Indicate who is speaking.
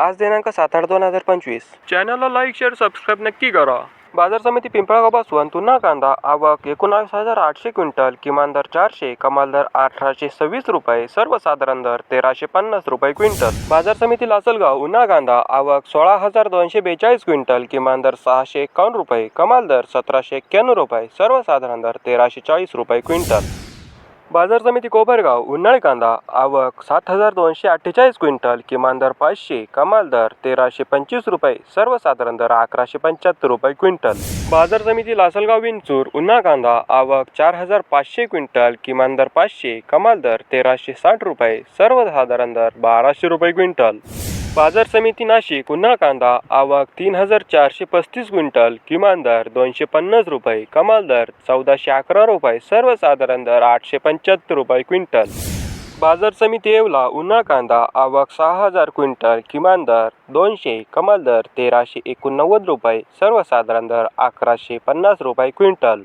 Speaker 1: आज दिनांक सात आठ दोन हजार पंचवीस. चॅनलला लाईक शेअर सबस्क्राईब नक्की करा. बाजार समिती पिंपळगाव पुन्हा कांदा आवक एकोणावीस हजार आठशे क्विंटल किमान दर चारशे कमाल दर अठराशे सव्वीस रुपये सर्वसाधारण दर तेराशे पन्नास रुपये क्विंटल. बाजार समिती लासलगाव उन्हा कांदा आवक सोळा हजार दोनशे बेचाळीस क्विंटल किमान दर सहाशे एकावन्न रुपये कमाल दर सतराशे एक्क्याण्णव रुपये सर्वसाधारण दर तेराशे चाळीस रुपये क्विंटल. बाजार समिती कोपरगाव उन्हाळी कांदा आवक सात हजार दोनशे अठ्ठेचाळीस क्विंटल किमान दर पाचशे कमाल दर तेराशे पंचवीस रुपये सर्वसाधारण दर अकराशे पंच्याहत्तर रुपये क्विंटल. बाजार समिती लासलगाव विंचूर उन्हा कांदा आवक चार हजार पाचशे क्विंटल किमान दर पाचशे कमाल दर तेराशे साठ रुपये सर्वसाधारण दर बाराशे रुपये क्विंटल. बाजार समिती नाशिक पुन्हा कांदा आवक तीन हजार चारशे पस्तीस क्विंटल किमान दर दोनशे पन्नास रुपये कमाल दर चौदाशे अकरा रुपये सर्वसाधारण दर आठशे पंच्याहत्तर रुपये क्विंटल. बाजार समिती येवला उन्हा कांदा आवक सहा हजार क्विंटल किमान दर दोनशे कमाल दर तेराशे एकोणनव्वद रुपये सर्वसाधारण दर अकराशे पन्नास रुपये क्विंटल.